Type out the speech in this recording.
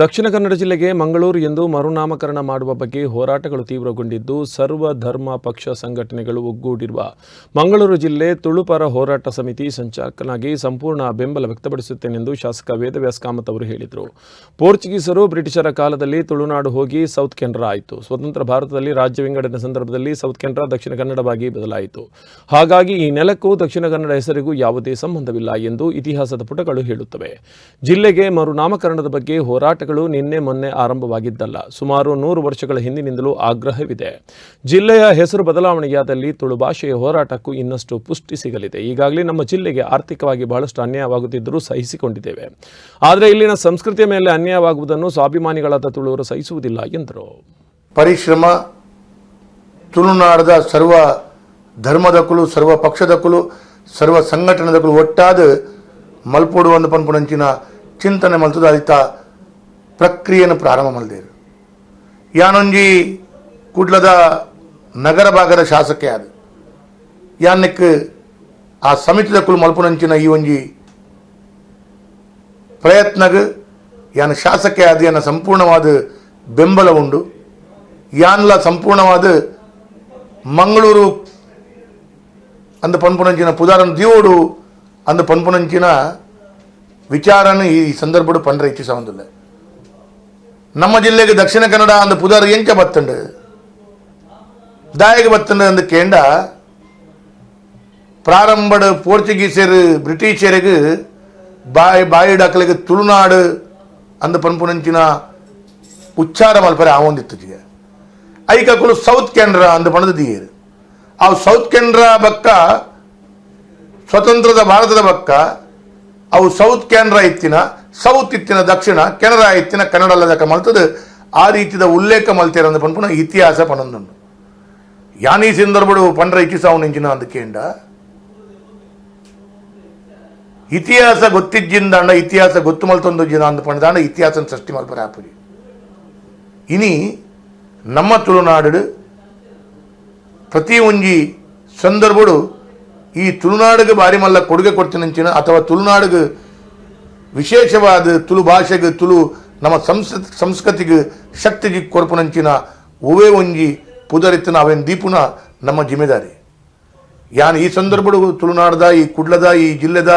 ದಕ್ಷಿಣ ಕನ್ನಡ ಜಿಲ್ಲೆಗೆ ಮಂಗಳೂರು ಎಂದು ಮರುನಾಮಕರಣ ಮಾಡುವ ಬಗ್ಗೆ ಹೋರಾಟಗಳು ತೀವ್ರಗೊಂಡಿದ್ದು, ಸರ್ವ ಧರ್ಮ ಪಕ್ಷ ಸಂಘಟನೆಗಳು ಒಗ್ಗೂಡಿರುವ ಮಂಗಳೂರು ಜಿಲ್ಲೆ ತುಳುಪರ ಹೋರಾಟ ಸಮಿತಿ ಸಂಚಾಲಕನಾಗಿ ಸಂಪೂರ್ಣ ಬೆಂಬಲ ವ್ಯಕ್ತಪಡಿಸುತ್ತೇನೆಂದು ಶಾಸಕ ವೇದವ್ಯಾಸ್ ಕಾಮತ್ ಅವರು ಹೇಳಿದರು. ಪೋರ್ಚುಗೀಸರು ಬ್ರಿಟಿಷರ ಕಾಲದಲ್ಲಿ ತುಳುನಾಡು ಹೋಗಿ ಸೌತ್ ಕೆನರಾ ಆಯಿತು. ಸ್ವತಂತ್ರ ಭಾರತದಲ್ಲಿ ರಾಜ್ಯ ವಿಂಗಡನೆ ಸಂದರ್ಭದಲ್ಲಿ ಸೌತ್ ಕೆನರಾ ದಕ್ಷಿಣ ಕನ್ನಡವಾಗಿ ಬದಲಾಯಿತು. ಹಾಗಾಗಿ ಈ ನೆಲಕ್ಕೂ ದಕ್ಷಿಣ ಕನ್ನಡ ಹೆಸರಿಗೂ ಯಾವುದೇ ಸಂಬಂಧವಿಲ್ಲ ಎಂದು ಇತಿಹಾಸದ ಪುಟಗಳು ಹೇಳುತ್ತವೆ. ಜಿಲ್ಲೆಗೆ ಮರುನಾಮಕರಣದ ಬಗ್ಗೆ ಹೋರಾಟಗಳು ನಿನ್ನೆ ಮೊನ್ನೆ ಆರಂಭವಾಗಿದ್ದಲ್ಲ. ಸುಮಾರು ನೂರು ವರ್ಷಗಳ ಹಿಂದಿನಿಂದಲೂ ಆಗ್ರಹವಿದೆ. ಜಿಲ್ಲೆಯ ಹೆಸರು ಬದಲಾವಣೆಯಾದಲ್ಲಿ ತುಳು ಭಾಷೆಯ ಹೋರಾಟಕ್ಕೂ ಇನ್ನಷ್ಟು ಪುಷ್ಟಿ ಸಿಗಲಿದೆ. ಈಗಾಗಲೇ ನಮ್ಮ ಜಿಲ್ಲೆಗೆ ಆರ್ಥಿಕವಾಗಿ ಬಹಳಷ್ಟು ಅನ್ಯಾಯವಾಗುತ್ತಿದ್ದರೂ ಸಹಿಸಿಕೊಂಡಿದ್ದೇವೆ. ಆದರೆ ಇಲ್ಲಿನ ಸಂಸ್ಕೃತಿಯ ಮೇಲೆ ಅನ್ಯಾಯವಾಗುವುದನ್ನು ಸ್ವಾಭಿಮಾನಿಗಳಾದ ತುಳುವರು ಸಹಿಸುವುದಿಲ್ಲ, ಎಂದರು. ಪರಿಶ್ರಮ, ತುಳುನಾಡದ ಸರ್ವ ಧರ್ಮದ ಕುಲು, ಸರ್ವ ಪಕ್ಷದ ಕುಲು, ಸರ್ವ ಸಂಘಟನೆದಕ್ಕಲು ಒಟ್ಟಾದ ಮಲ್ಪೋಡು ಒಂದು ಚಿಂತನೆ ಮಲ್ತದ ಅದಿತ ಪ್ರಕ್ರಿಯೆಯನ್ನು ಪ್ರಾರಂಭ ಮಾಡಿದೆ ಯಾನೊಂಜಿ ಕುಡ್ಲದ ನಗರ ಭಾಗದ ಶಾಸಕ ಅದು ಯಾನಕ್ಕೆ ಆ ಸಮಿತಿದಕ್ಕಲು ಮಲ್ಪುನಂಚಿನ ಈ ಒಂಜಿ ಪ್ರಯತ್ನಗ್ ಯಾನ ಶಾಸಕ ಅದು ಯಾನ ಸಂಪೂರ್ಣವಾದ ಬೆಂಬಲ ಉಂಡು. ಯಾನ್ಲ ಸಂಪೂರ್ಣವಾದ ಮಂಗಳೂರು ಅಂದ ಪನ್ಪುನಂಚಿನ ಪುದಾರನ್ ದಿಯೋಡು ಅಂದ ಪನ್ಪುನಂಚಿನ ವಿಚಾರನ ಈ ಸಂದರ್ಭಡು ಪಂಡ್ರೆ ಸಂಬಂಧಿಲ್ಲ ನಮ್ಮ ಜಿಲ್ಲೆಗೆ ದಕ್ಷಿಣ ಕನ್ನಡ ಅಂದ ಪುದಾರ್ ಎಂಚ ಬತ್ತಂಡು? ದಾಯಗೆ ಬತ್ತುಂಡು ಅಂದ ಕೇಂಡ ಪ್ರಾರಂಭಡ್ ಪೋರ್ಚುಗೀಸರು, ಬ್ರಿಟಿಷರಿಗೆ ಬಾಯಿ ಬಾಯಿ ಡಾಕಲಿಗೆ ತುಳುನಾಡು ಅಂದ ಪನ್ಪುನಂಚಿನ ಉಚ್ಚಾರ ಮಲ್ಪರೆ ಆವೊಂದಿತ್ತು ಐಕಕ್ಕಳು ಸೌತ್ ಕೆನರಾ ಅಂದ ಪಣದ ದಿಯರು. ಆ ಸೌತ್ ಕೆನರಾ ಬಕ್ಕ, ಸ್ವತಂತ್ರದ ಭಾರತದ ಬಕ್ಕ ಅವು ಸೌತ್ ಕೆನರಾ ಇತ್ತಿನ ಸೌತ್ ಇತ್ತಿನ ದಕ್ಷಿಣ, ಕೆನರಾ ಇತ್ತಿನ ಕನ್ನಡ ಅಲ್ಲದಕ್ಕ ಮಲ್ತದ. ಆ ರೀತಿದ ಉಲ್ಲೇಖ ಮಲ್ತೇರ ಅಂದ ಪನ್ಪುನ ಇತಿಹಾಸ ಪನೊಂದುಂಡು ಯಾನಿ ಸಂದರ್ಭಡು ಪಂಡ್ರ ಇಚ್ಚಿಸಾವು ನಿಂಚಿನ ಅಂದಕೇಂಡ ಇತಿಹಾಸ ಗೊತ್ತಿಜ್ಜಿಂದಾಂಡ ಇತಿಹಾಸ ಗೊತ್ತು ಮಲ್ತೊಂದು ಜಿನ ಅಂದ ಪಂಡದಾಂಡ ಇತಿಹಾಸ ಸೃಷ್ಟಿ ಮಲ್ಪರ ಆಪುಜಿ ಇನಿ ನಮ್ಮ ತುಳುನಾಡು ಪ್ರತಿ ಒಂಜಿ ಸಂದರ್ಭಡು ಈ ತುಳುನಾಡಿಗೆ ಬಾರಿ ಮಲ್ಲ ಕೊಡುಗೆ ಕೊಡ್ತೀನಂಚಿನ ಅಥವಾ ತುಳುನಾಡಿಗೆ ವಿಶೇಷವಾದ ತುಳು ಭಾಷೆಗೆ, ತುಳು ನಮ್ಮ ಸಂಸ್ಕೃತಿ, ಸಂಸ್ಕೃತಿಗೆ ಶಕ್ತಿಗೆ ಕೊರ್ಪುನಂಚಿನ ಉವೆ ಒಂಜಿ ಪುದರಿತ್ತಿನ ಅವೇನು ದೀಪುನ ನಮ್ಮ ಜಿಮ್ಮೆದಾರಿ. ಯಾನ್ ಈ ಸಂದರ್ಭಡು ತುಳುನಾಡದ, ಈ ಕುಡ್ಲದ, ಈ ಜಿಲ್ಲೆದ